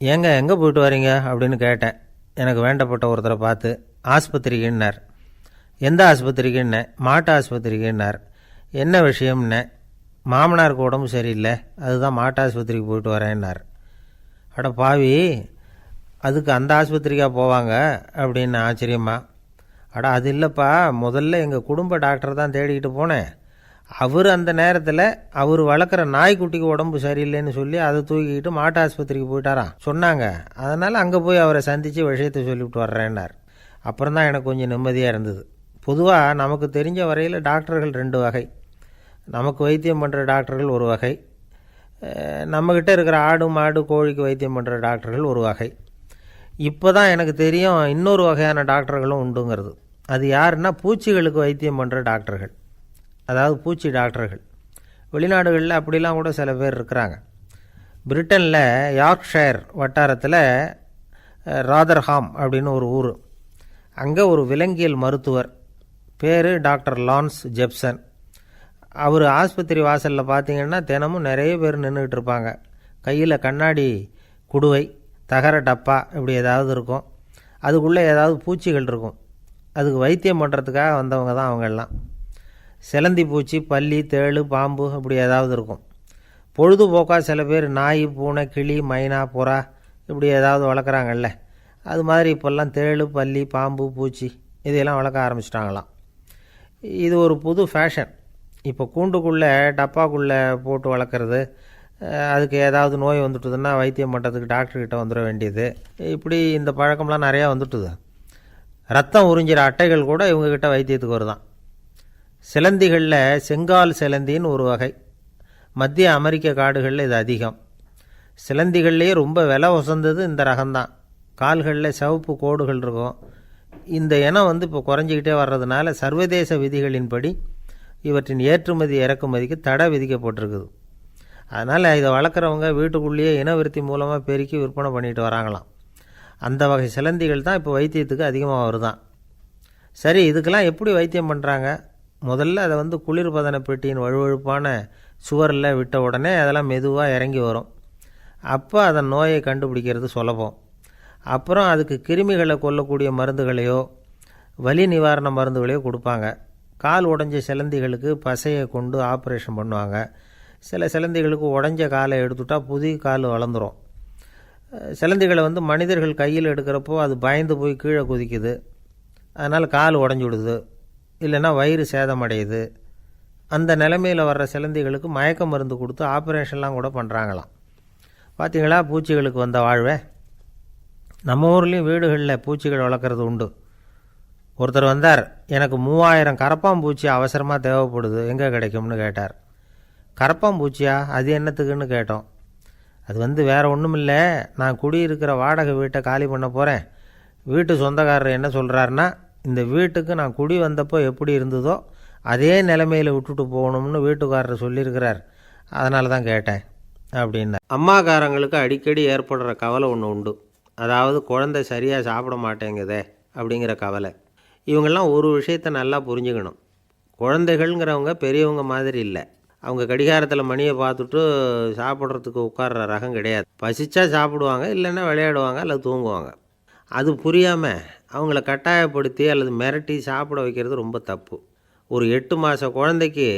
ஏங்க எங்கே போயிட்டு வரீங்க? அப்படின்னு கேட்டேன். எனக்கு வேண்டப்பட்ட ஒருத்தரை பார்த்து ஆஸ்பத்திரிக்குன்னார். எந்த ஆஸ்பத்திரிக்குன்னே? மாட்டு ஆஸ்பத்திரிக்குன்னார். என்ன விஷயம்னே? மாமனாருக்கு உடம்பு சரியில்லை. அதுதான் மாட்டு ஆஸ்பத்திரிக்கு போயிட்டு வரேன்னார். அட பாவி அதுக்கு அந்த ஆஸ்பத்திரிக்கா போவாங்க? அப்படின்னு ஆச்சரியமா. அட அது இல்லைப்பா. முதல்ல எங்கள் குடும்ப டாக்டர் தான் தேடிக்கிட்டு போனேன். அவர் அந்த நேரத்தில் அவர் வளர்க்குற நாய்க்குட்டிக்கு உடம்பு சரியில்லைன்னு சொல்லி அதை தூக்கிக்கிட்டு மாட்டு ஆஸ்பத்திரிக்கு போயிட்டாராம். சொன்னாங்க. அதனால் அங்கே போய் அவரை சந்தித்து விஷயத்தை சொல்லிவிட்டு வர்றேன்னார். அப்புறம் தான் எனக்கு கொஞ்சம் நிம்மதியாக இருந்தது. பொதுவாக நமக்கு தெரிஞ்ச வரையில் டாக்டர்கள் ரெண்டு வகை. நமக்கு வைத்தியம் பண்ணுற டாக்டர்கள் ஒரு வகை. நம்மக்கிட்ட இருக்கிற ஆடு மாடு கோழிக்கு வைத்தியம் பண்ணுற டாக்டர்கள் ஒரு வகை. இப்போ தான் எனக்கு தெரியும் இன்னொரு வகையான டாக்டர்களும் உண்டுங்கிறது. அது யாருன்னா பூச்சிகளுக்கு வைத்தியம் பண்ணுற டாக்டர்கள். அதாவது பூச்சி டாக்டர்கள். வெளிநாடுகளில் அப்படிலாம் கூட சில பேர் இருக்கிறாங்க. பிரிட்டனில் யார்க்ஷயர் வட்டாரத்தில் ராதர்ஹாம் அப்படின்னு ஒரு ஊர். அங்கே ஒரு விலங்கியல் மருத்துவர். பேர் டாக்டர் லான்ஸ் ஜெப்சன். அவர் ஆஸ்பத்திரி வாசலில் பார்த்தீங்கன்னா தினமும் நிறைய பேர் நின்றுக்கிட்டு இருப்பாங்க. கையில் கண்ணாடி குடுவை தகர டப்பா இப்படி ஏதாவது இருக்கும். அதுக்குள்ளே ஏதாவது பூச்சிகள் இருக்கும். அதுக்கு வைத்தியம் பண்ணுறதுக்காக வந்தவங்க தான் அவங்க எல்லாம். சிலந்தி பூச்சி பல்லி தேளு பாம்பு இப்படி ஏதாவது இருக்கும். பொழுதுபோக்காக சில பேர் நாய் பூனை கிளி மைனா புறா இப்படி ஏதாவது வளர்க்குறாங்கல்ல. அது மாதிரி இப்போல்லாம் தேளு பல்லி பாம்பு பூச்சி இதையெல்லாம் வளர்க்க ஆரம்பிச்சிட்டாங்களாம். இது ஒரு புது ஃபேஷன். இப்போ கூண்டுக்குள்ளே டப்பாக்குள்ளே போட்டு வளர்க்குறது அதுக்கு ஏதாவது நோய் வந்துட்டுதுன்னா வைத்தியம் பண்ணுறதுக்கு டாக்டர்கிட்ட வந்துட வேண்டியது. இப்படி இந்த பழக்கம்லாம் நிறையா வந்துட்டுது. ரத்தம் உறிஞ்சிற அட்டைகள் கூட இவங்கக்கிட்ட வைத்தியத்துக்கு வருதான். சிலந்திகளில் செங்கால் சிலந்தின்னு ஒரு வகை. மத்திய அமெரிக்க காடுகளில் இது அதிகம். சிலந்திகள்லேயே ரொம்ப விலை உசந்தது இந்த ரகம்தான். கால்களில் சிவப்பு கோடுகள் இருக்கும். இந்த இனம் வந்து இப்போ குறைஞ்சிக்கிட்டே வர்றதுனால சர்வதேச விதிகளின்படி இவற்றின் ஏற்றுமதி இறக்குமதிக்கு தடை விதிக்கப்பட்டிருக்குது. அதனால் இதை வளர்க்குறவங்க வீட்டுக்குள்ளேயே இனவிருத்தி மூலமாக பெருக்கி விற்பனை பண்ணிட்டு வராங்களாம். அந்த வகை சிலந்திகள் தான் இப்போ வைத்தியத்துக்கு அதிகமாக வருதான். சரி இதுக்கெல்லாம் எப்படி வைத்தியம் பண்ணுறாங்க முதல்ல அதை வந்து குளிர்பதன பெட்டியின் வழுவழுப்பான சுவரில் விட்ட உடனே அதெல்லாம் மெதுவாக இறங்கி வரும். அப்போ அதன் நோயை கண்டுபிடிக்கிறது சுலபம். அப்புறம் அதுக்கு கிருமிகளை கொல்லக்கூடிய மருந்துகளையோ வலி நிவாரண மருந்துகளையோ கொடுப்பாங்க. கால் உடஞ்ச சிலந்திகளுக்கு பசையை கொண்டு ஆப்ரேஷன் பண்ணுவாங்க. சில சிலந்திகளுக்கு உடஞ்ச காலை எடுத்துட்டால் புதிய கால் வளர்ந்துரும். சிலந்திகளை வந்து மனிதர்கள் கையில் எடுக்கிறப்போ அது பயந்து போய் கீழே குதிக்குது. அதனால் கால் உடஞ்சி விடுது. இல்லைன்னா வயிறு சேதமடையுது. அந்த நிலைமையில் வர்ற சிலந்திகளுக்கு மயக்க மருந்து கொடுத்து ஆப்ரேஷன்லாம் கூட பண்ணுறாங்களாம் பார்த்தீங்களா பூச்சிகளுக்கு வந்த வாழ்வே. நம்ம ஊர்லேயும் வீடுகளில் பூச்சிகள் வளர்க்குறது உண்டு. ஒருத்தர் வந்தார் எனக்கு மூவாயிரம் கரப்பாம்பூச்சி அவசரமாக தேவைப்படுது எங்கே கிடைக்கும்னு கேட்டார். கரப்பாம்பூச்சியா அது என்னத்துக்குன்னு கேட்டோம். அது வந்து வேறு ஒன்றும் இல்லை நான் குடியிருக்கிற வாடகை வீட்டை காலி பண்ண போகிறேன் வீட்டு சொந்தக்காரர் என்ன சொல்கிறாருன்னா இந்த வீட்டுக்கு நான் குடி வந்தப்போ எப்படி இருந்ததோ அதே நிலைமையில் விட்டுட்டு போகணும்னு வீட்டுக்காரர் சொல்லியிருக்கிறார். அதனால தான் கேட்டேன் அப்படின்னா அம்மாக்காரங்களுக்கு அடிக்கடி ஏற்படுற கவலை ஒன்று உண்டு. அதாவது குழந்தை சரியாக சாப்பிட மாட்டேங்குதே அப்படிங்கிற கவலை. இவங்கெல்லாம் ஒரு விஷயத்தை நல்லா புரிஞ்சுக்கணும். குழந்தைகள்ங்கிறவங்க பெரியவங்க மாதிரி இல்லை. அவங்க கடிகாரத்தில் மணியை பார்த்துட்டு சாப்பிட்றதுக்கு உட்கார்ற ரகம் கிடையாது. பசிச்சா சாப்பிடுவாங்க இல்லைன்னா விளையாடுவாங்க அல்லது தூங்குவாங்க. அது புரியாமல் அவங்கள கட்டாயப்படுத்தி அல்லது மிரட்டி சாப்பிட வைக்கிறது ரொம்ப தப்பு. ஒரு எட்டு மாத குழந்தைக்கு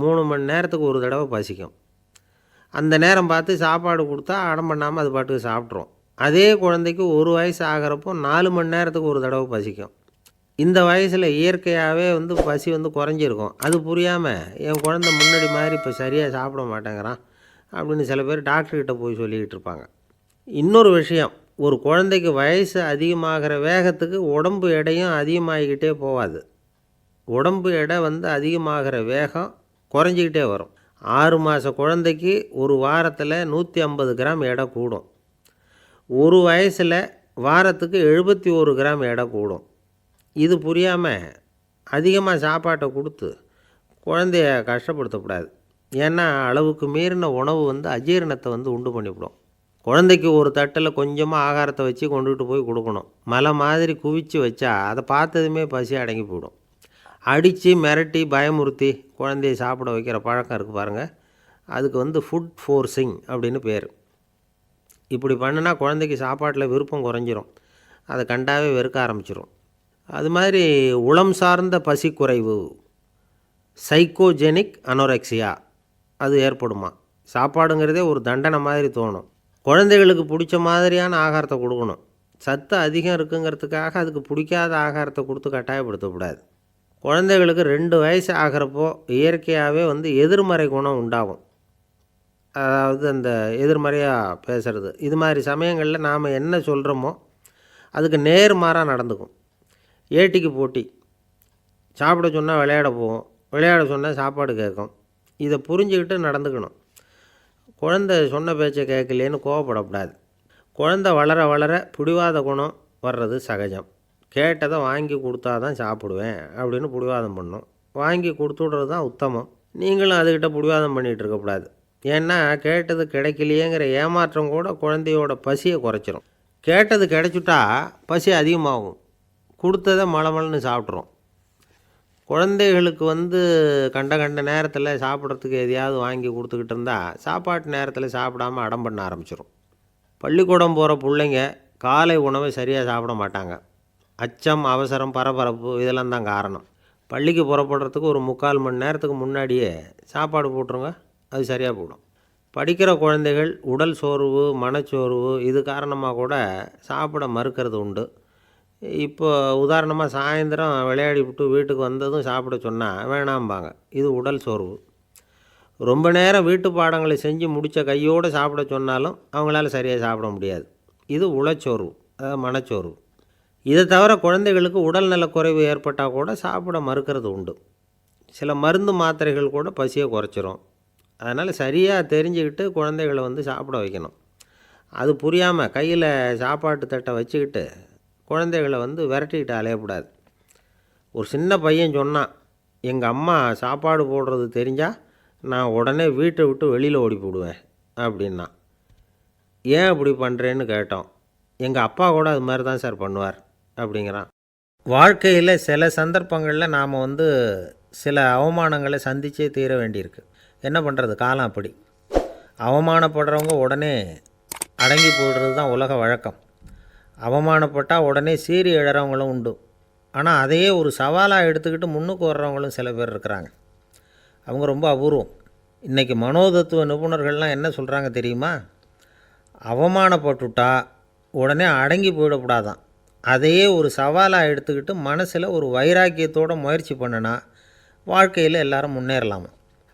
மூணு மணி நேரத்துக்கு ஒரு தடவை பசிக்கும். அந்த நேரம் பார்த்து சாப்பாடு கொடுத்தா அடம் பண்ணாமல் அது பாட்டுக்கு சாப்பிட்ரும் அதே குழந்தைக்கு ஒரு வயசு ஆகிறப்போ நாலு மணி நேரத்துக்கு ஒரு தடவை பசிக்கும். இந்த வயசில் இயற்கையாகவே வந்து பசி வந்து குறைஞ்சிருக்கும். அது புரியாமல் என் குழந்தை முன்னாடி மாதிரி இப்போ சரியாக சாப்பிட மாட்டேங்கிறான் அப்படின்னு சில பேர் டாக்டர்கிட்ட போய் சொல்லிக்கிட்டு இருப்பாங்க. இன்னொரு விஷயம் ஒரு குழந்தைக்கு வயசு அதிகமாகிற வேகத்துக்கு உடம்பு எடையும் அதிகமாகிக்கிட்டே போகாது. உடம்பு எடை வந்து அதிகமாகிற வேகம் குறைஞ்சிக்கிட்டே வரும். ஆறு மாத குழந்தைக்கு ஒரு வாரத்தில் நூற்றி ஐம்பது கிராம் எடை கூடும். ஒரு வயசில் வாரத்துக்கு எழுபத்தி ஒரு கிராம் எடை கூடும். இது புரியாமல் அதிகமாக சாப்பாட்டை கொடுத்து குழந்தைய கஷ்டப்படுத்தக்கூடாது. ஏன்னா அளவுக்கு மீறின உணவு வந்து அஜீரணத்தை வந்து உண்டு பண்ணிவிடும். குழந்தைக்கு ஒரு தட்டில் கொஞ்சமாக ஆகாரத்தை வச்சு கொண்டுகிட்டு போய் கொடுக்கணும். மலை மாதிரி குவிச்சு வச்சா அதை பார்த்ததுமே பசி அடங்கி போயிடும். அடித்து மிரட்டி பயமுறுத்தி குழந்தைய சாப்பிட வைக்கிற பழக்கம் இருக்குது பாருங்கள் அதுக்கு வந்து ஃபுட் ஃபோர்ஸிங் அப்படின்னு பேர். இப்படி பண்ணுனா குழந்தைக்கு சாப்பாட்டில் விருப்பம் குறைஞ்சிரும். அதை கண்டாவே வெறுக்க ஆரம்பிச்சிடும் அது மாதிரி உளம் சார்ந்த பசி குறைவு. சைக்கோஜெனிக் அனோரெக்சியா அது ஏற்படுமா. சாப்பாடுங்கிறதே ஒரு தண்டனை மாதிரி தோணும். குழந்தைகளுக்கு பிடிச்ச மாதிரியான ஆகாரத்தை கொடுக்கணும். சத்து அதிகம் இருக்குங்கிறதுக்காக அதுக்கு பிடிக்காத ஆகாரத்தை கொடுத்து கட்டாயப்படுத்தக்கூடாது. குழந்தைகளுக்கு ரெண்டு வயசு ஆகிறப்போ இயற்கையாகவே வந்து எதிர்மறை குணம் உண்டாகும். அதாவது அந்த எதிர்மறையாக பேசுகிறது இது மாதிரி சமயங்களில் நாம் என்ன சொல்கிறோமோ அதுக்கு நேர்மாறாக நடந்துக்கும். ஏட்டிக்கு போட்டி. சாப்பிட சொன்னால் விளையாட போவோம். விளையாட சொன்னால் சாப்பாடு கேட்கும். இதை புரிஞ்சுக்கிட்டு நடந்துக்கணும். குழந்தை சொன்ன பேச்சை கேட்கலேன்னு கோவப்படக்கூடாது. குழந்தை வளர வளர பிடிவாத குணம் வர்றது சகஜம். கேட்டதை வாங்கி கொடுத்தா தான் சாப்பிடுவேன் அப்படின்னு பிடிவாதம் பண்ணும். வாங்கி கொடுத்து விட்றது தான் உத்தமம். நீங்களும் அதுக்கிட்ட பிடிவாதம் பண்ணிகிட்டு இருக்கக்கூடாது. ஏன்னா கேட்டது கிடைக்கலையேங்கிற ஏமாற்றம் கூட குழந்தையோட பசியை குறைச்சிரும். கேட்டது கிடைச்சுட்டா பசி அதிகமாகும். கொடுத்ததை மலமலன்னு சாப்பிட்றோம். குழந்தைகளுக்கு வந்து கண்ட கண்ட நேரத்தில் சாப்பிட்றதுக்கு எதையாவது வாங்கி கொடுத்துக்கிட்டு இருந்தால் சாப்பாட்டு நேரத்தில் சாப்பிடாம அடம் பண்ண ஆரம்பிச்சிடும் பள்ளிக்கூடம் போகிற பிள்ளைங்க காலை உணவை சரியாக சாப்பிட மாட்டாங்க. அச்சம் அவசரம் பரபரப்பு இதெல்லாம் தான் காரணம். பள்ளிக்கு புறப்படுறதுக்கு ஒரு முக்கால் மணி நேரத்துக்கு முன்னாடியே சாப்பாடு போட்டுருங்க அது சரியாக போடும் படிக்கிற குழந்தைகள் உடல் சோர்வு மனச்சோர்வு இது காரணமாக கூட சாப்பிட மறுக்கிறது உண்டு. இப்போ உதாரணமாக சாயந்தரம் விளையாடி விட்டு வீட்டுக்கு வந்ததும் சாப்பிட சொன்னால் வேணாம்பாங்க. இது உடல் சோர்வு. ரொம்ப நேரம் வீட்டு பாடங்களை செஞ்சு முடித்த கையோடு சாப்பிட சொன்னாலும் அவங்களால சரியாக சாப்பிட முடியாது. இது உளச்சோர்வு அதாவது மனச்சோர்வு. இதை தவிர குழந்தைகளுக்கு உடல் நலக்குறைவு ஏற்பட்டால் கூட சாப்பிட மறுக்கிறது உண்டு. சில மருந்து மாத்திரைகள் கூட பசியை குறைச்சிரும். அதனால் சரியாக தெரிஞ்சுக்கிட்டு குழந்தைகளை வந்து சாப்பிட வைக்கணும். அது புரியாமல் கையில் சாப்பாட்டு தட்டை வச்சுக்கிட்டு குழந்தைகளை வந்து விரட்டிக்கிட்டு அலையக்கூடாது. ஒரு சின்ன பையன் சொன்னான் எங்கள் அம்மா சாப்பாடு போடுறது தெரிஞ்சால் நான் உடனே வீட்டை விட்டு வெளியில் ஓடி போடுவேன் அப்படின்னா. ஏன் அப்படி பண்ணுறேன்னு கேட்டோம். எங்கள் அப்பா கூட அது மாதிரி தான் சார் பண்ணுவார் அப்படிங்கிறான். வாழ்க்கையில் சில சந்தர்ப்பங்களில் நாம் வந்து சில அவமானங்களை சந்தித்தே தீர வேண்டியிருக்கு. என்ன பண்ணுறது காலம் அப்படி. அவமானப்படுறவங்க உடனே அடங்கி போடுறது தான் உலக வழக்கம். அவமானப்பட்டால் உடனே சீறி எழுறவங்களும் உண்டு. ஆனால் அதையே ஒரு சவாலாக எடுத்துக்கிட்டு முன்னுக்கு வர்றவங்களும் சில பேர் இருக்கிறாங்க. அவங்க ரொம்ப அபூர்வம். இன்றைக்கி மனோதத்துவ நிபுணர்கள்லாம் என்ன சொல்கிறாங்க தெரியுமா? அவமானப்பட்டுட்டா உடனே அடங்கி போயிடக்கூடாதான். அதையே ஒரு சவாலாக எடுத்துக்கிட்டு மனசில் ஒரு வைராக்கியத்தோட முயற்சி பண்ணினா வாழ்க்கையில் எல்லோரும் முன்னேறலாமா?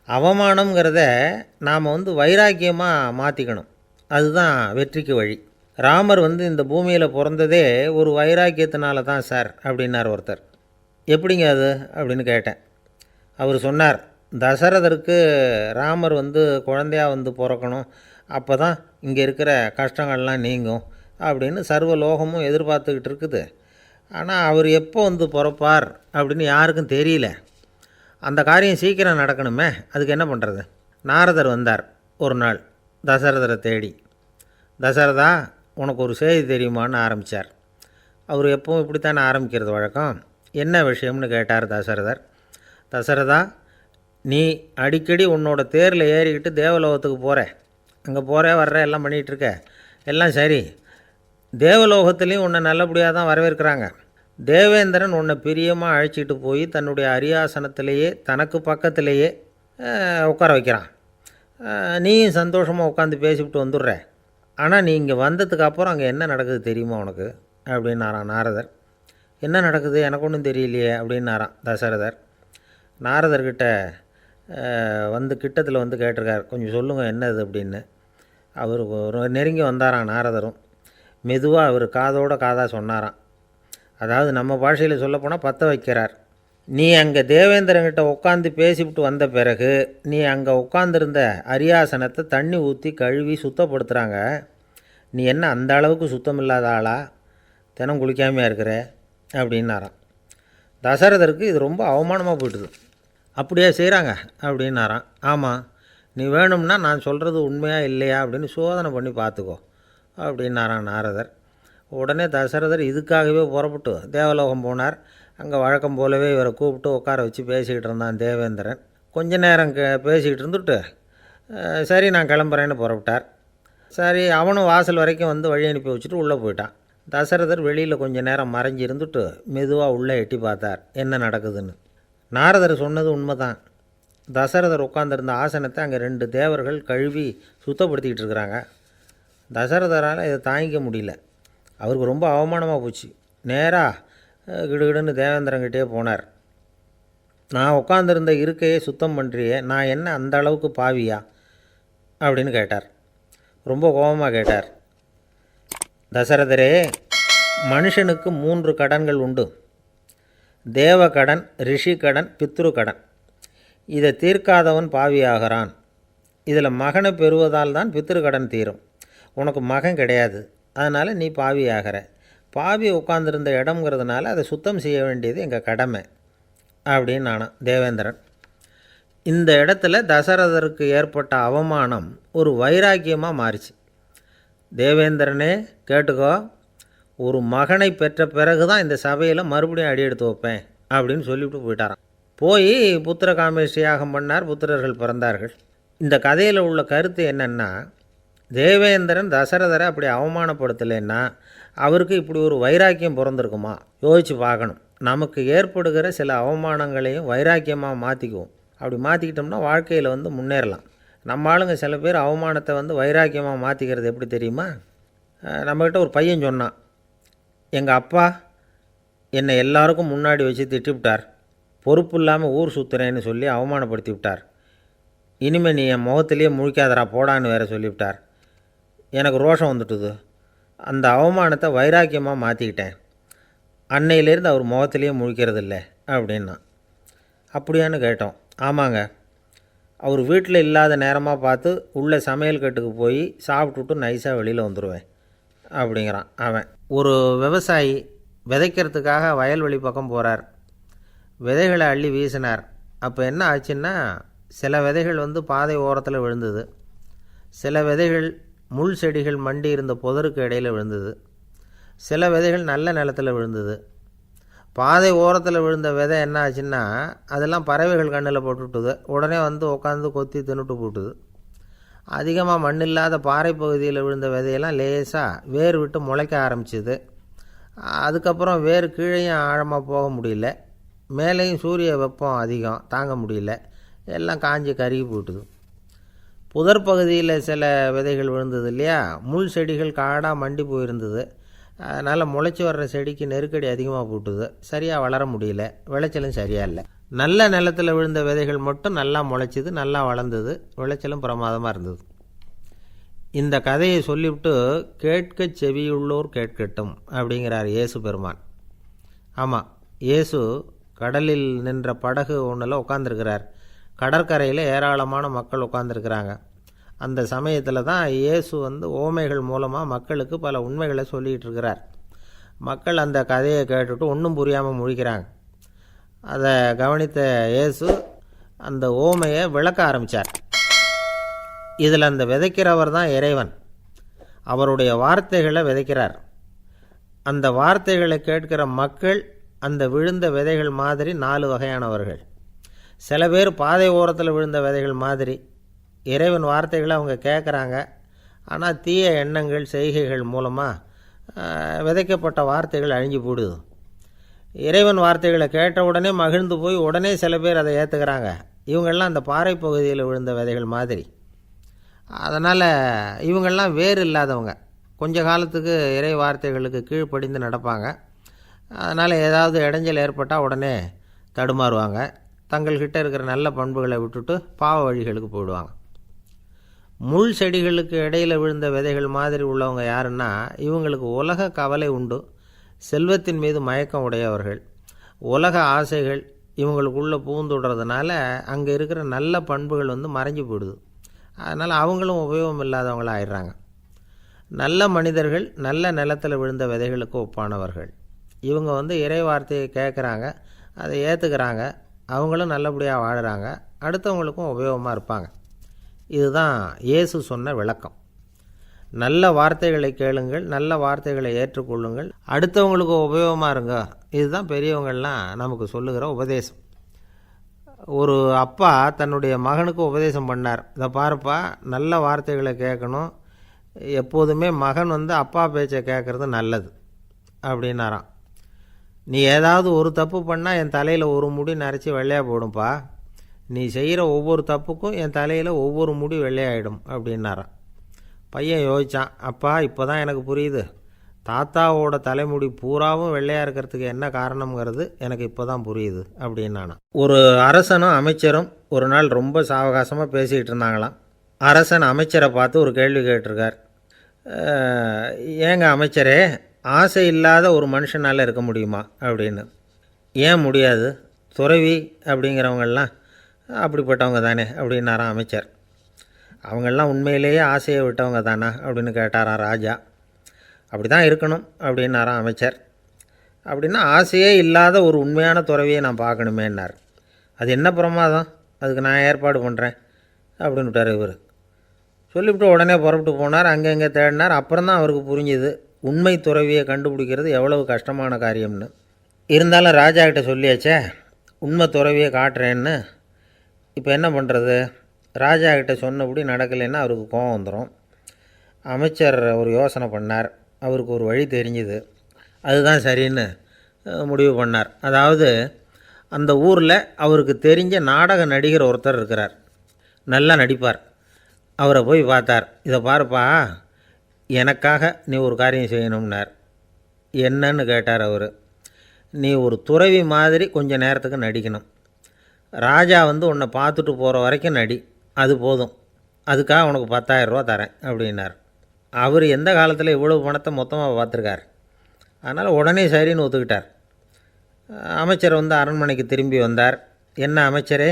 அவமானங்கிறத நாம் வந்து வைராக்கியமாக மாற்றிக்கணும் அதுதான் வெற்றிக்கு வழி. ராமர் வந்து இந்த பூமியில் பிறந்ததே ஒரு வைராக்கியத்தினால தான் சார் அப்படின்னார் ஒருத்தர். எப்படிங்க அது? அப்படின்னு கேட்டேன். அவர் சொன்னார் தசரதருக்கு ராமர் வந்து குழந்தையா வந்து பிறக்கணும். அப்போ தான் இங்கே இருக்கிற கஷ்டங்கள்லாம் நீங்கும். அப்படின்னு சர்வ லோகமும் எதிர்பார்த்துக்கிட்டு இருக்குது. ஆனால் அவர் எப்போ வந்து பிறப்பார் அப்படின்னு யாருக்கும் தெரியல. அந்த காரியம் சீக்கிரம் நடக்கணுமே அதுக்கு என்ன பண்ணுறது நாரதர் வந்தார் ஒரு நாள் தசரதரை தேடி. தசரதா உனக்கு ஒரு செய்தி தெரியுமான்னு ஆரம்பித்தார் அவர் எப்பவும் இப்படித்தானே ஆரம்பிக்கிறது வழக்கம். என்ன விஷயம்னு கேட்டார் தசரதர். தசரதா நீ அடிக்கடி உன்னோட தேரில் ஏறிக்கிட்டு தேவலோகத்துக்கு போகிற அங்கே போகிற வர்ற எல்லாம் பண்ணிகிட்டு இருக்க எல்லாம் சரி. தேவலோகத்துலேயும் உன்னை நல்லபடியாக தான் வரவேற்கிறாங்க. தேவேந்திரன் உன்னை பிரியமாக அழைச்சிட்டு போய் தன்னுடைய அரியாசனத்திலேயே தனக்கு பக்கத்திலேயே உட்கார வைக்கிறான். நீயும் சந்தோஷமாக உட்காந்து பேசிவிட்டு வந்துடுற. ஆனால் நீ இங்கே வந்ததுக்கு அப்புறம் அங்கே என்ன நடக்குது தெரியுமா உனக்கு? அப்படின்னாராம் நாரதர். என்ன நடக்குது? எனக்கு ஒன்றும் தெரியலையே அப்படின்னாராம் தசரதர். நாரதர்கிட்ட வந்து கிட்டத்தில் வந்து கேட்டிருக்கார். கொஞ்சம் சொல்லுங்கள் என்னது அப்படின்னு. அவர் ஒரு நெருங்கி வந்தாராம் நாரதரும். மெதுவாக அவர் காதோட காதாக சொன்னாராம். அதாவது நம்ம பாஷையில் சொல்லப்போனால் பற்ற வைக்கிறார். நீ அங்கே தேவேந்திரங்கிட்ட உட்காந்து பேசிவிட்டு வந்த பிறகு நீ அங்கே உட்காந்துருந்த அரியாசனத்தை தண்ணி ஊற்றி கழுவி சுத்தப்படுத்துகிறாங்க நீ என்ன அந்த அளவுக்கு சுத்தம் இல்லாத ஆளா? தினம் குளிக்காமையாக இருக்கிற? அப்படின்னாராம். தசரதருக்கு இது ரொம்ப அவமானமாக போயிட்டுது. அப்படியே செய்கிறாங்க அப்படின்னாராம். ஆமாம் நீ வேணும்னா நான் சொல்கிறது உண்மையாக இல்லையா அப்படின்னு சோதனை பண்ணி பார்த்துக்கோ அப்படின்னாராம் நாரதர். உடனே தசரதர் இதுக்காகவே புறப்பட்டு தேவலோகம் போனார். அங்கே வழக்கம் போலவே இவரை கூப்பிட்டு உட்கார வச்சு பேசிக்கிட்டு இருந்தான் தேவேந்திரன். கொஞ்ச நேரம் கே பேசிக்கிட்டு இருந்துட்டு சரி நான் கிளம்புறேன்னு புறப்பட்டார். சரி அவனும் வாசல் வரைக்கும் வந்து வழி அனுப்பி வச்சுட்டு உள்ளே போயிட்டான். தசரதர் வெளியில் கொஞ்ச நேரம் மறைஞ்சு இருந்துட்டு மெதுவாக உள்ளே எட்டி பார்த்தார். என்ன நடக்குதுன்னு. நாரதர் சொன்னது உண்மைதான். தசரதர் உட்காந்துருந்த ஆசனத்தை அங்கே ரெண்டு தேவர்கள் கழுவி சுத்தப்படுத்திக்கிட்டு இருக்கிறாங்க. தசரதரால் இதை தாங்கிக்க முடியல. அவருக்கு ரொம்ப அவமானமாக போச்சு. நேராக கிடுகிடுன்னு தேவேந்திரங்கிட்டே போனார். நான் உட்காந்துருந்த இருக்கையை சுத்தம் பண்ணுறியே நான் என்ன அந்த அளவுக்கு பாவியா? அப்படின்னு கேட்டார். ரொம்ப கோபமாக கேட்டார். தசரதரே மனுஷனுக்கு மூன்று கடன்கள் உண்டு. தேவ கடன் ரிஷி கடன் பித்ரு கடன் இதை தீர்க்காதவன் பாவியாகிறான். இதில் மகனை பெறுவதால் தான் பித்ரு கடன் தீரும். உனக்கு மகன் கிடையாது. அதனால் நீ பாவியாகிற. பாவி உட்காந்துருந்த இடம்ங்கிறதுனால அதை சுத்தம் செய்ய வேண்டியது எங்கள் கடமை. அப்படின்னு நானும் தேவேந்திரன். இந்த இடத்துல தசரதருக்கு ஏற்பட்ட அவமானம் ஒரு வைராக்கியமாக மாறிச்சு. தேவேந்திரனே கேட்டுக்கோ ஒரு மகனை பெற்ற பிறகு தான் இந்த சபையில் மறுபடியும் அடி எடுத்து வைப்பேன் அப்படின்னு சொல்லிவிட்டு போயிட்டாராம். போய் புத்திர காமேஷ்டியாகம் பண்ணார் புத்திரர்கள் பிறந்தார்கள். இந்த கதையில் உள்ள கருத்து என்னென்னா தேவேந்திரன் தசரதரை அப்படி அவமானப்படுத்தலைன்னா அவருக்கு இப்படி ஒரு வைராக்கியம் பிறந்திருக்குமா? யோசித்து பார்க்கணும். நமக்கு ஏற்படுகிற சில அவமானங்களையும் வைராக்கியமாக மாற்றிக்குவோம் அப்படி மாற்றிக்கிட்டோம்னா வாழ்க்கையில் வந்து முன்னேறலாம். நம்ம ஆளுங்க சில பேர் அவமானத்தை வந்து வைராக்கியமாக மாற்றிக்கிறது எப்படி தெரியுமா? நம்மக்கிட்ட ஒரு பையன் சொன்னான். எங்கள் அப்பா என்னை எல்லாருக்கும் முன்னாடி வச்சு திட்டிவிட்டார். பொறுப்பு இல்லாமல் ஊர் சுற்றுறேன்னு சொல்லி அவமானப்படுத்தி விட்டார். இனிமேல் நீ என் முகத்திலேயே முழிக்காதடா போடான்னு வேற சொல்லிவிட்டார். எனக்கு ரோஷம் வந்துட்டுது. அந்த அவமானத்தை வைராக்கியமாக மாற்றிக்கிட்டேன் அன்னையிலேருந்து அவர் முகத்திலேயே முழிக்கிறதில்ல அப்படின்னா அப்படியான்னு கேட்டோம். ஆமாங்க. அவர் வீட்டில் இல்லாத நேரமாக பார்த்து உள்ளே சமையல் கட்டுக்கு போய் சாப்பிட்டுட்டு நைஸாக வெளியில் வந்துடுவேன் அப்படிங்கிறான் அவன். ஒரு விவசாயி விதைக்கிறதுக்காக வயல்வெளி பக்கம் போகிறார் விதைகளை அள்ளி வீசினார். அப்போ என்ன ஆச்சுன்னா சில விதைகள் வந்து பாதை ஓரத்தில் விழுந்தது. சில விதைகள் முள் செடிகள் மண்டி இருந்த புதருக்கு இடையில் விழுந்தது. சில விதைகள் நல்ல நிலத்தில் விழுந்தது. பாதை ஓரத்தில் விழுந்த விதை என்ன ஆச்சுன்னா அதெல்லாம் பறவைகள் கண்ணில் போட்டுவிட்டுது உடனே வந்து உட்காந்து கொத்தி தின்னுட்டு போட்டுது. அதிகமாக மண் இல்லாத பாறை பகுதியில் விழுந்த விதையெல்லாம் லேசாக வேர் விட்டு முளைக்க ஆரம்பிச்சுது. அதுக்கப்புறம் வேர் கீழேயும் ஆழமாக போக முடியல. மேலேயும் சூரிய வெப்பம் அதிகம் தாங்க முடியல. எல்லாம் காஞ்சி கருகி போட்டுது. புதர் பகுதியில் சில விதைகள் விழுந்தது இல்லையா? முள் செடிகள் காடாக மண்டி போயிருந்தது. அதனால் முளைச்சி வர்ற செடிக்கு நெருக்கடி அதிகமாக போட்டுது. சரியாக வளர முடியல. விளைச்சலும் சரியாக இல்லை. நல்ல நிலத்தில் விழுந்த விதைகள் மட்டும் நல்லா முளைச்சிது நல்லா வளர்ந்தது. விளைச்சலும் பிரமாதமாக இருந்தது. இந்த கதையை சொல்லிவிட்டு கேட்க செவியுள்ளோர் கேட்கட்டும் அப்படிங்கிறார் இயேசு பெருமான். ஆமாம் இயேசு கடலில் நின்ற படகு ஒன்றில் உட்காந்துருக்கிறார் கடற்கரையில் ஏராளமான மக்கள் உட்காந்துருக்கிறாங்க அந்த சமயத்தில் தான் இயேசு வந்து ஓமைகள் மூலமாக மக்களுக்கு பல உண்மைகளை சொல்லிகிட்டு இருக்கிறார். மக்கள் அந்த கதையை கேட்டுட்டு ஒன்றும் புரியாமல் முழிக்கிறாங்க. அதை கவனித்த இயேசு அந்த ஓமையை விளக்க ஆரம்பித்தார் இதில் அந்த விதைக்கிறவர் தான் இறைவன். அவருடைய வார்த்தைகளை விதைக்கிறார். அந்த வார்த்தைகளை கேட்கிற மக்கள் அந்த விழுந்த விதைகள் மாதிரி நாலு வகையானவர்கள். சில பேர் பாதை ஓரத்தில் விழுந்த விதைகள் மாதிரி இறைவன் வார்த்தைகளை அவங்க கேட்குறாங்க ஆனால் தீய எண்ணங்கள் செய்கைகள் மூலமாக விதைக்கப்பட்ட வார்த்தைகள் அழிஞ்சு போடுது. இறைவன் வார்த்தைகளை கேட்ட உடனே மகிழ்ந்து போய் உடனே சில பேர் அதை ஏற்றுக்கிறாங்க இவங்கெல்லாம் அந்த பாறை பகுதியில் விழுந்த விதைகள் மாதிரி. அதனால் இவங்கெல்லாம் வேறு இல்லாதவங்க. கொஞ்ச காலத்துக்கு இறை வார்த்தைகளுக்கு கீழ்ப்படிந்து நடப்பாங்க. அதனால் ஏதாவது இடைஞ்சல் ஏற்பட்டால் உடனே தடுமாறுவாங்க. தங்கள்கிட்ட இருக்கிற நல்ல பண்புகளை விட்டுட்டு பாவ வழிகளுக்கு போயிடுவாங்க. முள் செடிகளுக்கு இடையில் விழுந்த விதைகள் மாதிரி உள்ளவங்க யாருன்னா இவங்களுக்கு உலக கவலை உண்டு. செல்வத்தின் மீது மயக்கம் உடையவர்கள். உலக ஆசைகள் இவங்களுக்குள்ளே பூந்துடுறதுனால அங்கே இருக்கிற நல்ல பண்புகள் வந்து மறைஞ்சு போயிடுது. அதனால் அவங்களும் உபயோகம் இல்லாதவங்களாக ஆயிடுறாங்க. நல்ல மனிதர்கள் நல்ல நிலத்தில் விழுந்த விதைகளுக்கு ஒப்பானவர்கள். இவங்க வந்து இறை வார்த்தையை கேட்குறாங்க அதை ஏற்றுக்கிறாங்க அவங்களும் நல்லபடியாக வாழுறாங்க அடுத்தவங்களுக்கும் உபயோகமாக இருப்பாங்க. இதுதான் இயேசு சொன்ன விளக்கம். நல்ல வார்த்தைகளை கேளுங்கள் நல்ல வார்த்தைகளை ஏற்றுக்கொள்ளுங்கள். அடுத்தவங்களுக்கு உபயோகமாக இருங்க. இதுதான் பெரியவங்கள்லாம் நமக்கு சொல்லுகிற உபதேசம். ஒரு அப்பா தன்னுடைய மகனுக்கு உபதேசம் பண்ணார். இதை பாருப்பா நல்ல வார்த்தைகளை கேட்கணும். எப்போதுமே மகன் வந்து அப்பா பேச்சை கேட்குறது நல்லது அப்படின்னாராம். நீ ஏதாவது ஒரு தப்பு பண்ணால் என் தலையில் ஒரு முடி நரைச்சி வெள்ளையாக போடும்பா. நீ செய்கிற ஒவ்வொரு தப்புக்கும் என் தலையில் ஒவ்வொரு முடி வெள்ளையாயிடும் அப்படின்னாராம். பையன் யோசித்தான் அப்பா இப்போ தான் எனக்கு புரியுது. தாத்தாவோட தலைமுடி பூராவும் வெள்ளையாக இருக்கிறதுக்கு என்ன காரணம்ங்கிறது எனக்கு இப்போ தான் புரியுது அப்படின்னானா ஒரு அரசனும் அமைச்சரும் ஒரு நாள் ரொம்ப சாவகாசமாக பேசிக்கிட்டு இருந்தாங்களாம். அரசன் அமைச்சரை பார்த்து ஒரு கேள்வி கேட்டிருக்கார். ஏங்க அமைச்சரே ஆசை இல்லாத ஒரு மனுஷனால் இருக்க முடியுமா? அப்படின்னு. ஏன் முடியாது? துறவி அப்படிங்கிறவங்கெல்லாம் அப்படிப்பட்டவங்க தானே அப்படின்னாராம் அமைச்சர். அவங்கெல்லாம் உண்மையிலேயே ஆசையை விட்டவங்க தானா அப்படின்னு கேட்டாராம் ராஜா. அப்படி தான் இருக்கணும் அப்படின்னாராம் அமைச்சர். அப்படின்னா ஆசையே இல்லாத ஒரு உண்மையான துறவியை நான் பார்க்கணுமேன்னார். அது என்ன பிரமாதம்? அதுக்கு நான் ஏற்பாடு பண்ணுறேன் அப்படின்னு விட்டார் இவர். சொல்லிவிட்டு உடனே புறப்பட்டு போனார். அங்கே இங்கே தேடினார். அப்புறம் தான் அவருக்கு புரிஞ்சுது உண்மை துறவியை கண்டுபிடிக்கிறது எவ்வளவு கஷ்டமான காரியம்னு. இருந்தாலும் ராஜா கிட்ட சொல்லியாச்சே உண்மை துறவியை காட்டுறேன்னு. இப்போ என்ன பண்ணுறது? ராஜா கிட்ட சொன்னபடி நடக்கலைன்னா அவருக்கு கோபம் வந்துடும் அமைச்சர் ஒரு யோசனை பண்ணார். அவருக்கு ஒரு வழி தெரிஞ்சுது. அதுதான் சரின்னு முடிவு பண்ணார். அதாவது அந்த ஊரில் அவருக்கு தெரிஞ்ச நாடக நடிகர் ஒருத்தர் இருக்கிறார். நல்லா நடிப்பார். அவரை போய் பார்த்தார். இதை பாருப்பா எனக்காக நீ ஒரு காரியம் செய்யணும்னார். என்னன்னு கேட்டார் அவர். நீ ஒரு துறவி மாதிரி கொஞ்சம் நேரத்துக்கு நடிக்கணும். ராஜா வந்து உன்னை பார்த்துட்டு போகிற வரைக்கும் நடி. அது போதும். அதுக்காக உனக்கு 10000 ரூபா தரேன் அப்படின்னார். அவர் எந்த காலத்தில் இவ்வளவு பணத்தை மொத்தமாக பார்த்துருக்கார்? அதனால் உடனே சரின்னு ஒத்துக்கிட்டார். அமைச்சர் வந்து அரண்மனைக்கு திரும்பி வந்தார். என்ன அமைச்சரே?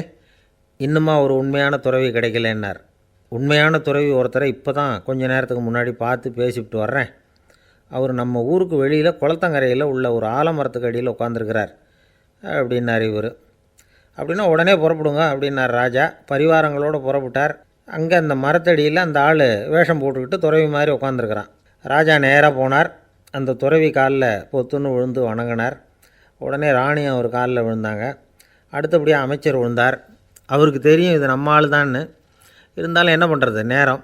இன்னுமா ஒரு உண்மையான துறவி கிடைக்கலன்னார். உண்மையான துறவி ஒருத்தரை இப்போ தான் கொஞ்ச நேரத்துக்கு முன்னாடி பார்த்து பேசிவிட்டு வர்றேன். அவர் நம்ம ஊருக்கு வெளியில் குளத்தங்கரையில் உள்ள ஒரு ஆலமரத்துக்கு அடியில் உட்காந்துருக்கிறார் அப்படின்னார் இவர். அப்படின்னா உடனே புறப்படுங்க அப்படின்னார் ராஜா. பரிவாரங்களோடு புறப்பட்டார். அங்கே அந்த மரத்தடியில் அந்த ஆள் வேஷம் போட்டுக்கிட்டு துறவி மாதிரி உட்காந்துருக்கிறான் ராஜா நேராக போனார். அந்த துறவி காலில் பொத்துன்னு விழுந்து வணங்கினார். உடனே ராணி அவர் காலில் விழுந்தாங்க. அடுத்தபடியாக அமைச்சர் விழுந்தார். அவருக்கு தெரியும் இது நம்ம ஆள் தான்னு இருந்தாலும் என்ன பண்ணுறது? நேரம்.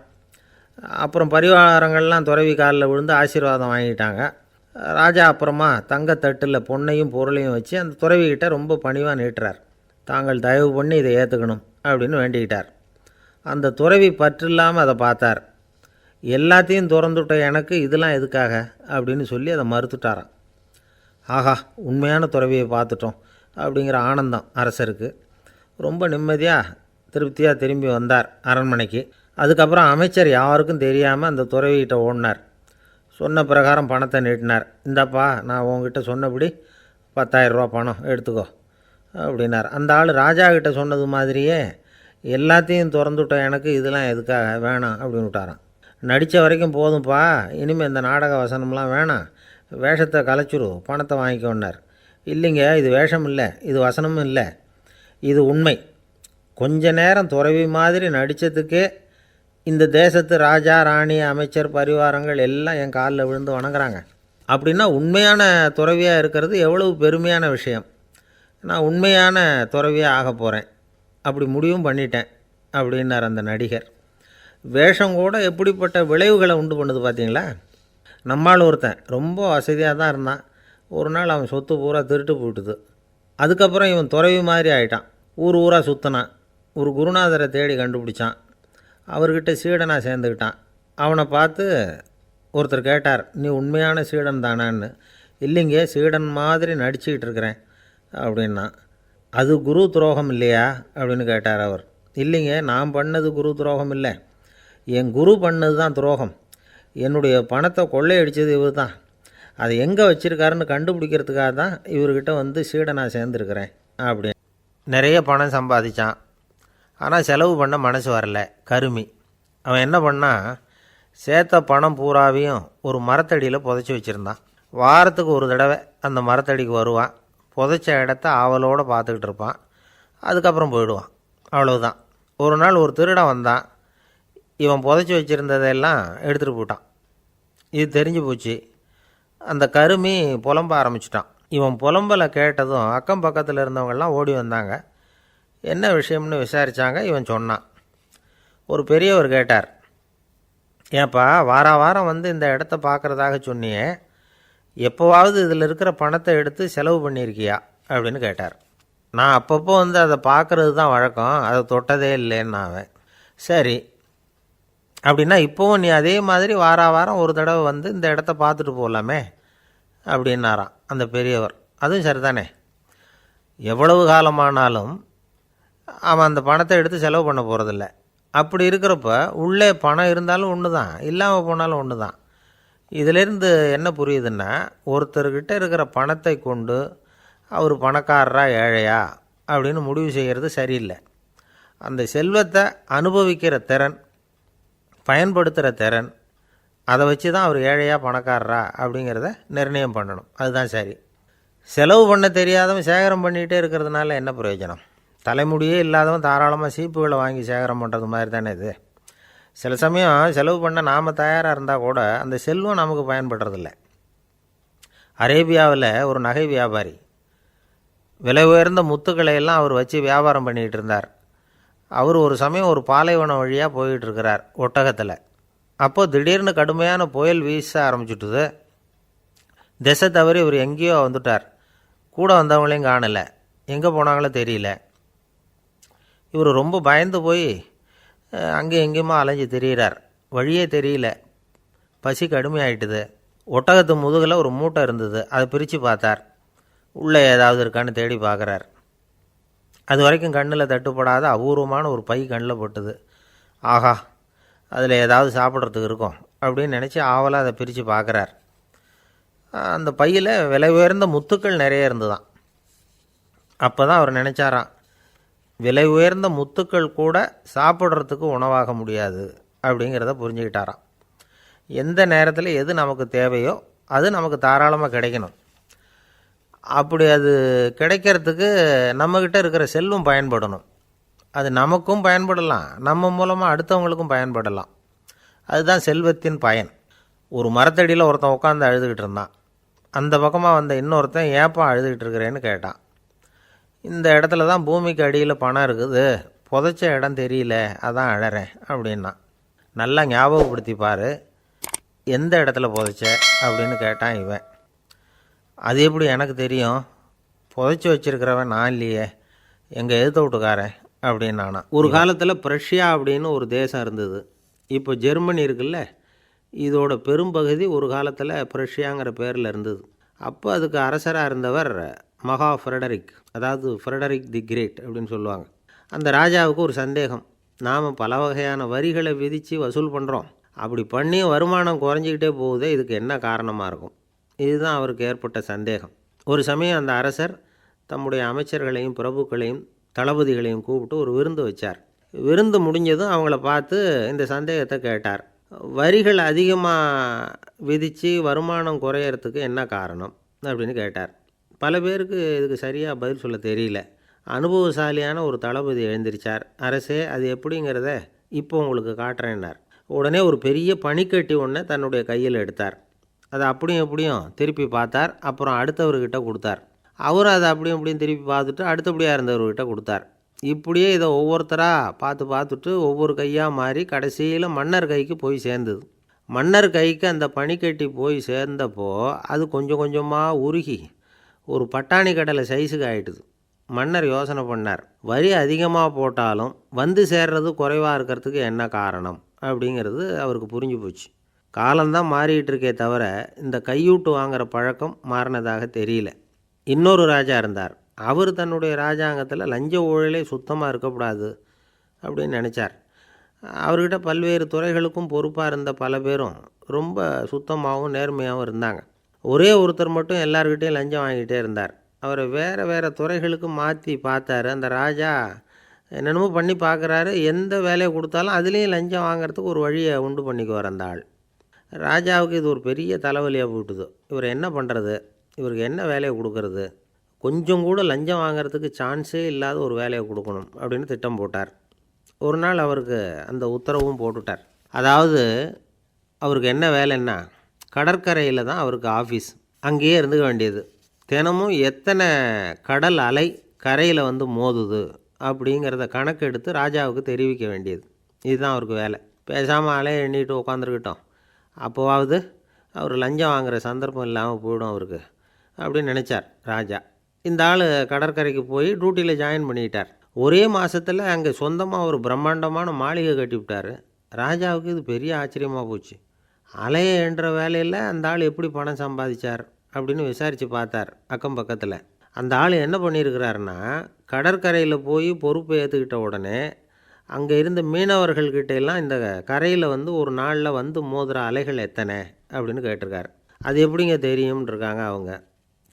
அப்புறம் பரிவாரங்கள்லாம் துறவி காலில் விழுந்து ஆசீர்வாதம் வாங்கிட்டாங்க. ராஜா அப்புறமா தங்கத்தட்டில் பொன்னையும் பொருளையும் வச்சு அந்த துறவிக்கிட்ட ரொம்ப பணிவாக நீட்டுறார். தாங்கள் தயவு பண்ணி இதை ஏற்றுக்கணும் அப்படின்னு வேண்டிக்கிட்டார். அந்த துறவி பற்றில்லாமல் அதை பார்த்தார். எல்லாத்தையும் திறந்துட்ட எனக்கு இதெல்லாம் எதுக்காக? அப்படின்னு சொல்லி அதை மறுத்துட்டாராம். ஆஹா உண்மையான துறவியை பார்த்துட்டோம் அப்படிங்கிற ஆனந்தம் அரசருக்கு. ரொம்ப நிம்மதியாக திருப்தியாக திரும்பி வந்தார் அரண்மனைக்கு. அதுக்கப்புறம் அமைச்சர் யாருக்கும் தெரியாமல் அந்த துறவிகிட்ட ஓடினார். சொன்ன பிரகாரம் பணத்தை நீட்டினார். இந்தாப்பா நான் உங்ககிட்ட சொன்னபடி 10000 ரூபா பணம் எடுத்துக்கோ. அப்படின்னார். அந்த ஆள் ராஜா கிட்ட சொன்னது மாதிரியே எல்லாத்தையும் திறந்துட்டோம் எனக்கு இதெல்லாம் எதுக்காக? வேணாம் அப்படின்னு விட்டாராம் நடித்த வரைக்கும் போதும்ப்பா இனிமேல் இந்த நாடக வசனம்லாம் வேணாம். வேஷத்தை கலைச்சிரு பணத்தை வாங்கிக்கோன்னார். இல்லைங்க இது வேஷம் இல்லை இது வசனமும் இல்லை இது உண்மை. கொஞ்ச நேரம் துறவி மாதிரி நடித்ததுக்கே இந்த தேசத்து ராஜா ராணி அமைச்சர் பரிவாரங்கள் எல்லாம் என் காலில் விழுந்து வணங்குறாங்க. அப்படின்னா உண்மையான துறவியாக இருக்கிறது எவ்வளவு பெருமையான விஷயம். நான் உண்மையான துறவியாக ஆக போகிறேன் அப்படி முடிவும் பண்ணிட்டேன் அப்படின்னார் அந்த நடிகர். வேஷம் கூட எப்படிப்பட்ட விளைவுகளை உண்டு பண்ணுது பார்த்தீங்களா? நம்மால் ஒருத்தன் ரொம்ப வசதியாக தான் இருந்தான். ஒரு நாள் அவன் சொத்து பூரா திருட்டு போட்டுது அதுக்கப்புறம் இவன் துறவி மாதிரி ஆயிட்டான். ஊர் ஊராக சுற்றினான் ஒரு குருநாதரை தேடி கண்டுபிடிச்சான். அவர்கிட்ட சீடனாக சேர்ந்துக்கிட்டான். அவனை பார்த்து ஒருத்தர் கேட்டார் நீ உண்மையான சீடன் தானான்னு. இல்லைங்க சீடன் மாதிரி நடிச்சுக்கிட்டு இருக்கிறேன். அப்படின்னா அது குரு துரோகம் இல்லையா? அப்படின்னு கேட்டார் அவர். இல்லைங்க நான் பண்ணது குரு துரோகம் இல்லை. என் குரு பண்ணது தான் துரோகம். என்னுடைய பணத்தை கொள்ளையடிச்சது இவர் தான். அதை எங்கே வச்சுருக்காருன்னு கண்டுபிடிக்கிறதுக்காக தான் இவர்கிட்ட வந்து சீடை நான் சேர்ந்துருக்கிறேன் அப்படி நிறைய பணம் சம்பாதிச்சான். ஆனால் செலவு பண்ண மனசு வரல. கருமி. அவன் என்ன பண்ணான் சேர்த்த பணம் பூராவையும் ஒரு மரத்தடியில் புதைச்சி வச்சுருந்தான். வாரத்துக்கு ஒரு தடவை அந்த மரத்தடிக்கு வருவான். புதைச்ச இடத்த ஆவலோடு பார்த்துக்கிட்டு இருப்பான். அதுக்கப்புறம் போயிடுவான். அவ்வளவுதான். ஒரு நாள் ஒரு திருடன் வந்தான். இவன் புதைச்சி வச்சுருந்ததெல்லாம் எடுத்துகிட்டு போயிட்டான். இது தெரிஞ்சு போச்சு. அந்த கருமி புலம்ப ஆரம்பிச்சிட்டான். இவன் புலம்பலை கேட்டதும் அக்கம் பக்கத்தில் இருந்தவங்கெல்லாம் ஓடி வந்தாங்க. என்ன விஷயம்னு விசாரித்தாங்க இவன் சொன்னான். ஒரு பெரியவர் கேட்டார். ஏப்பா வார வாரம் வந்து இந்த இடத்த பார்க்குறதாக சொன்னியே. எப்போவாவது இதில் இருக்கிற பணத்தை எடுத்து செலவு பண்ணியிருக்கியா? அப்படின்னு கேட்டார். நான் அப்பப்போ வந்து அதை பார்க்குறது தான் வழக்கம். அதை தொட்டதே இல்லைன்னு அவன் சரி. அப்படின்னா இப்போவும் நீ அதே மாதிரி வார வாரம் ஒரு தடவை வந்து இந்த இடத்த பார்த்துட்டு போகலாமே அப்படின்னாராம் அந்த பெரியவர். அதுவும் சரிதானே. எவ்வளவு காலமானாலும் அவன் அந்த பணத்தை எடுத்து செலவு பண்ண போகிறதில்ல அப்படி இருக்கிறப்ப உள்ளே பணம் இருந்தாலும் ஒன்று தான் இல்லாமல் போனாலும் ஒன்று தான் இதிலேருந்து என்ன புரியுதுன்னா ஒருத்தர்கிட்ட இருக்கிற பணத்தை கொண்டு அவர் பணக்காரரா ஏழையா அப்படின்னு முடிவு செய்கிறது சரியில்லை. அந்த செல்வத்தை அனுபவிக்கிற திறன் பயன்படுத்துகிற திறன் அதை வச்சு தான் அவர் ஏழையா பணக்காரரா அப்படிங்கிறத நிர்ணயம் பண்ணணும். அதுதான் சரி. செலவு பண்ண தெரியாதவன் சேகரம் பண்ணிகிட்டே இருக்கிறதுனால என்ன பிரயோஜனம்? தலைமுடியே இல்லாதவன் தாராளமாக சீப்புகளை வாங்கி சேகரம் பண்ணுறது மாதிரி தானே இது? சில சமயம் செலவு பண்ண நாம் தயாராக இருந்தால் கூட அந்த செல்வம் நமக்கு பயன்படுறதில்ல. அரேபியாவில் ஒரு நகை வியாபாரி விலை உயர்ந்த முத்துக்களை எல்லாம் அவர் வச்சு வியாபாரம் பண்ணிகிட்டு இருந்தார். அவர் ஒரு சமயம் ஒரு பாலைவனம் வழியாக போயிட்டுருக்கிறார் ஒட்டகத்தில். அப்போது திடீர்னு கடுமையான புயல் வீச ஆரம்பிச்சுட்டுது. திசை தவறி இவர் எங்கேயோ வந்துட்டார். கூட வந்தவங்களையும் காணலை. எங்கே போனாங்களோ தெரியல. இவர் ரொம்ப பயந்து போய் அங்கே எங்கேயுமா அலைஞ்சு திரியிறார். வழியே தெரியல. பசி கடுமையாயிட்டுது. ஒட்டகத்து முதுகில் ஒரு மூட்டை இருந்தது. அதை பிரித்து பார்த்தார். உள்ளே ஏதாவது இருக்கான்னு தேடி பார்க்குறார். அது வரைக்கும் கண்ணில் தட்டுப்படாத அபூர்வமான ஒரு பை கண்ணில் பட்டுது. ஆஹா அதில் ஏதாவது சாப்பிட்றதுக்கு இருக்கும் அப்படின்னு நினச்சி ஆவலாக அதை பிரித்து பார்க்குறார். அந்த பையில் விலை உயர்ந்த முத்துக்கள் நிறைய இருந்துதான் அப்போ தான் அவர் நினச்சாராம் விலை உயர்ந்த முத்துக்கள் கூட சாப்பிட்றதுக்கு உணவாக முடியாது அப்படிங்கிறத புரிஞ்சுக்கிட்டாராம். எந்த நேரத்தில் எது நமக்கு தேவையோ அது நமக்கு தாராளமாக கிடைக்கணும். அப்படி அது கிடைக்கிறதுக்கு நம்மக்கிட்ட இருக்கிற செல்வம் பயன்படணும். அது நமக்கும் பயன்படலாம். நம்ம மூலமாக அடுத்தவங்களுக்கும் பயன்படலாம். அதுதான் செல்வத்தின் பயன். ஒரு மரத்தடியில் ஒருத்தன் உட்காந்து அழுதுகிட்டு இருந்தான். அந்த பக்கமாக வந்த இன்னொருத்தன் ஏப்பா அழுதுகிட்டு இருக்கிறேன்னு கேட்டான். இந்த இடத்துல தான் பூமிக்கு அடியில் பணம் இருக்குது. புதைச்ச இடம் தெரியல அதான் அழறேன் அப்படின்னா. நல்லா ஞாபகப்படுத்தி பாரு. எந்த இடத்துல புதைச்ச அப்படின்னு கேட்டான் இவன். அது எப்படி எனக்கு தெரியும்? புதைச்சி வச்சிருக்கிறவன் நான் இல்லையே. எங்கள் எதிர்த்த வீட்டுக்காரன் அப்படின்னு நானா ஒரு காலத்தில் பிரஷ்யா அப்படின்னு ஒரு தேசம் இருந்தது. இப்போ ஜெர்மனி இருக்குல்ல இதோட பெரும்பகுதி ஒரு காலத்தில் பிரஷ்யாங்கிற பேரில் இருந்தது. அப்போ அதுக்கு அரசராக இருந்தவர் மகா ஃப்ரெடரிக் அதாவது ஃப்ரெடரிக் தி கிரேட் அப்படின்னு சொல்லுவாங்க. அந்த ராஜாவுக்கு ஒரு சந்தேகம். நாம் பல வகையான வரிகளை விதித்து வசூல் பண்ணுறோம் அப்படி பண்ணி வருமானம் குறைஞ்சிக்கிட்டே போகுதே இதுக்கு என்ன காரணமாக இருக்கும்? இதுதான் அவருக்கு ஏற்பட்ட சந்தேகம். ஒரு சமயம் அந்த அரசர் தம்முடைய அமைச்சர்களையும் பிரபுக்களையும் தளபதிகளையும் கூப்பிட்டு ஒரு விருந்து வச்சார். விருந்து முடிஞ்சதும் அவங்கள பார்த்து இந்த சந்தேகத்தை கேட்டார். வரிகள் அதிகமாக விதித்து வருமானம் குறையறதுக்கு என்ன காரணம்? அப்படின்னு கேட்டார். பல பேருக்கு இதுக்கு சரியாக பதில் சொல்ல தெரியல. அனுபவசாலியான ஒரு தளபதி எழுந்திருச்சார். அரசே அது எப்படிங்கிறத இப்போ உங்களுக்கு காட்டுறேன்னார். உடனே ஒரு பெரிய பனிக்கட்டி ஒன்றை தன்னுடைய கையில் எடுத்தார். அதை அப்படியும் எப்படியும் திருப்பி பார்த்தார். அப்புறம் அடுத்தவர்கிட்ட கொடுத்தார். அவர் அதை அப்படியும் இப்படியும் திருப்பி பார்த்துட்டு அடுத்தபடியாக இருந்தவர்கிட்ட கொடுத்தார். இப்படியே இதை ஒவ்வொருத்தராக பார்த்து பார்த்துட்டு ஒவ்வொரு கையாக மாறி கடைசியில் மன்னர் கைக்கு போய் சேர்ந்தது. மன்னர் கைக்கு அந்த பனிக்கட்டி போய் சேர்ந்தப்போ அது கொஞ்சம் கொஞ்சமாக உருகி ஒரு பட்டாணி கடலை சைஸுக்கு ஆயிட்டுது. மன்னர் யோசனை பண்ணார். வரி அதிகமாக போட்டாலும் வந்து சேர்றது குறைவாக இருக்கிறதுக்கு என்ன காரணம்? அப்படிங்கிறது அவருக்கு புரிஞ்சு போச்சு. காலம்தான் மாறிட்டு இருக்கே தவிர இந்த கையூட்டு வாங்குகிற பழக்கம் மாறினதாக தெரியல. இன்னொரு ராஜா இருந்தார். அவர் தன்னுடைய ராஜாங்கத்தில் லஞ்ச ஊழலே சுத்தமாக இருக்கக்கூடாது அப்படின்னு நினச்சார். அவர்கிட்ட பல்வேறு துறைகளுக்கும் பொறுப்பாக இருந்த பல பேரும் ரொம்ப சுத்தமாகவும் நேர்மையாகவும் இருந்தாங்க. ஒரே ஒருத்தர் மட்டும் எல்லார்கிட்டையும் லஞ்சம் வாங்கிட்டே இருந்தார். அவரை வேறு வேறு துறைகளுக்கு மாற்றி பார்த்தாரு. அந்த ராஜா என்னென்னமோ பண்ணி பார்க்குறாரு. எந்த வேலையை கொடுத்தாலும் அதுலேயும் லஞ்சம் வாங்குறதுக்கு ஒரு வழியை உண்டு பண்ணிக்குவார் அந்த ஆள். ராஜாவுக்கு இது ஒரு பெரிய தலைவலியாக போட்டுது இவர் என்ன பண்ணுறது இவருக்கு என்ன வேலையை கொடுக்கறது? கொஞ்சம் கூட லஞ்சம் வாங்குறதுக்கு சான்ஸே இல்லாத ஒரு வேலையை கொடுக்கணும் அப்படின்னு திட்டம் போட்டார். ஒரு நாள் அவருக்கு அந்த உத்தரவும் போட்டுட்டார். அதாவது அவருக்கு என்ன வேலைன்னா கடற்கரையில் தான் அவருக்கு ஆஃபீஸ் அங்கேயே இருந்துக்க வேண்டியது. தினமும் எத்தனை கடல் அலை கரையில் வந்து மோதுது அப்படிங்கிறத கணக்கெடுத்து ராஜாவுக்கு தெரிவிக்க வேண்டியது. இதுதான் அவருக்கு வேலை. பேசாமல் அலையை எண்ணிட்டு உட்காந்துருக்கிட்டோம் அப்போவாவது அவர் லஞ்சம் வாங்குகிற சந்தர்ப்பம் இல்லாமல் போயிடும் அவருக்கு அப்படின்னு நினச்சார் ராஜா. இந்த ஆள் கடற்கரைக்கு போய் டியூட்டியில் ஜாயின் பண்ணிக்கிட்டார் ஒரே மாதத்தில் அங்கே சொந்தமாக ஒரு பிரம்மாண்டமான மாளிகை கட்டிவிட்டார். ராஜாவுக்கு இது பெரிய ஆச்சரியமாக போச்சு. அலைய என்ற வேலையில் அந்த ஆள் எப்படி பணம் சம்பாதிச்சார் அப்படின்னு விசாரித்து பார்த்தார் அக்கம் பக்கத்தில். அந்த ஆள் என்ன பண்ணியிருக்கிறாருன்னா கடற்கரையில் போய் பொறுப்பை ஏற்றுக்கிட்ட உடனே அங்கே இருந்த மீனவர்கள்கிட்ட எல்லாம் இந்த கரையில் வந்து ஒரு நாளில் வந்து மோதுகிற அலைகள் எத்தனை அப்படின்னு கேட்டிருக்காரு. அது எப்படிங்க தெரியும்னு இருக்காங்க அவங்க.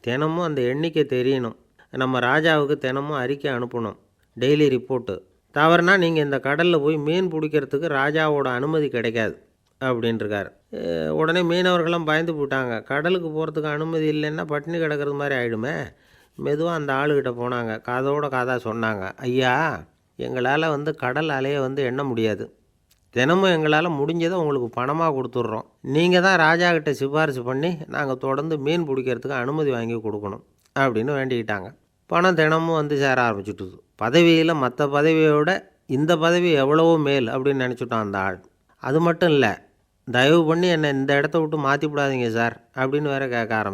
தினமும் அந்த எண்ணிக்கை தெரியணும். நம்ம ராஜாவுக்கு தினமும் அறிக்கை அனுப்பணும். Daily report. தவறுனா நீங்கள் இந்த கடலில் போய் மீன் பிடிக்கிறதுக்கு ராஜாவோட அனுமதி கிடைக்காது. அப்படின்ட்டுருக்காரு உடனே மீனவர்கள்லாம் பயந்து போட்டாங்க கடலுக்கு போகிறதுக்கு அனுமதி இல்லைன்னா பட்டினி கிடக்கிறது மாதிரி ஆகிடுமே மெதுவாக அந்த ஆளுகிட்ட போனாங்க. காதோட காதாக சொன்னாங்க. ஐயா எங்களால் வந்து கடல் அலையை வந்து எண்ண முடியாது. தினமும் எங்களால் முடிஞ்சதை உங்களுக்கு பணமாக கொடுத்துட்றோம். நீங்கள் தான் ராஜா கிட்ட சிபாரிசு பண்ணி நாங்கள் தொடர்ந்து மீன் பிடிக்கிறதுக்கு அனுமதி வாங்கி கொடுக்கணும். அப்படின்னு வேண்டிக்கிட்டாங்க. பணம் தினமும் வந்து சேர ஆரம்பிச்சுட்டுது. பதவியில் மற்ற பதவியோட இந்த பதவி எவ்வளவோ மேல் அப்படின்னு நினச்சிட்டான் அந்த ஆள். அது மட்டும் இல்லை தயவு பண்ணி என்னை இந்த இடத்த விட்டு மாற்றி விடாதீங்க சார் அப்படின்னு வேற கேட்க ஆரம்பிச்சு